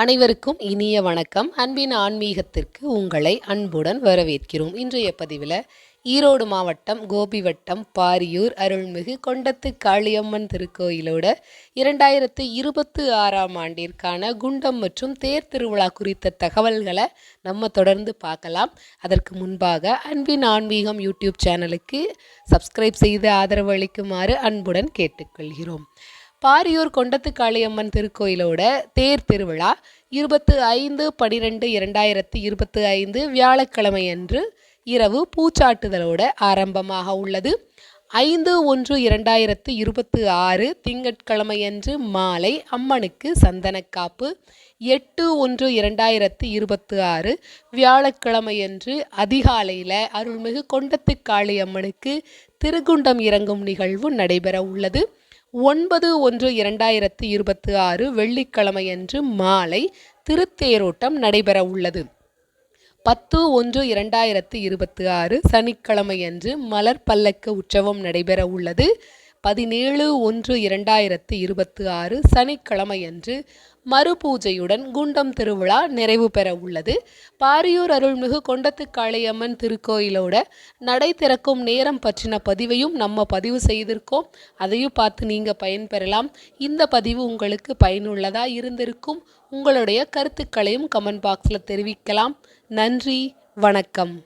அனைவருக்கும் இனிய வணக்கம். அன்பின் ஆன்மீகத்திற்கு உங்களை அன்புடன் வரவேற்கிறோம். இன்றைய பதிவில் ஈரோடு மாவட்டம் கோபி வட்டம் பாரியூர் அருள்மிகு கொண்டத்து காளியம்மன் திருக்கோயிலோட இரண்டாயிரத்து இருபத்து ஆறாம் ஆண்டிற்கான குண்டம் மற்றும் தேர் திருவிழா குறித்த தகவல்களை நம்ம தொடர்ந்து பார்க்கலாம். அதற்கு முன்பாக அன்பின் ஆன்மீகம் யூடியூப் சேனலுக்கு சப்ஸ்கிரைப் செய்து ஆதரவு அளிக்குமாறு அன்புடன் கேட்டுக்கொள்கிறோம். பாரியூர் கொண்டத்துக்காளியம்மன் திருக்கோயிலோட தேர் திருவிழா இருபத்து ஐந்து பனிரெண்டு இரண்டாயிரத்தி இருபத்து ஐந்து வியாழக்கிழமை அன்று இரவு பூச்சாட்டுதலோட ஆரம்பமாக உள்ளது. ஐந்து ஒன்று இரண்டாயிரத்து இருபத்து ஆறு திங்கட்கிழமையன்று மாலை அம்மனுக்கு சந்தனக்காப்பு எட்டு ஒன்று இரண்டாயிரத்து இருபத்து ஆறு வியாழக்கிழமையன்று அதிகாலையில் அருள்மிகு கொண்டத்துக்காளி அம்மனுக்கு திருகுண்டம் இறங்கும் நிகழ்வு நடைபெற உள்ளது. ஒன்பது ஒன்று இரண்டாயிரத்து இருபத்தி ஆறு வெள்ளிக்கிழமையன்று மாலை திருத்தேரோட்டம் நடைபெற உள்ளது. பத்து ஒன்று இரண்டாயிரத்து இருபத்தி ஆறு சனிக்கிழமையன்று மலர் பல்லக்கு உற்சவம் நடைபெற உள்ளது. பதினேழு ஒன்று இரண்டாயிரத்து இருபத்தி ஆறு சனிக்கிழமையன்று மறுபூஜையுடன் குண்டம் திருவிழா நிறைவு பெற உள்ளது. பாரியூர் அருள்மிகு கொண்டத்து காளியம்மன் திருக்கோயிலோட நடை திறக்கும் நேரம் பற்றின பதிவையும் நம்ம பதிவு செய்திருக்கோம். அதையும் பார்த்து நீங்கள் பயன்பெறலாம். இந்த பதிவு உங்களுக்கு பயனுள்ளதாக இருந்திருக்கும். உங்களுடைய கருத்துக்களையும் கமெண்ட் பாக்ஸில் தெரிவிக்கலாம். நன்றி வணக்கம்.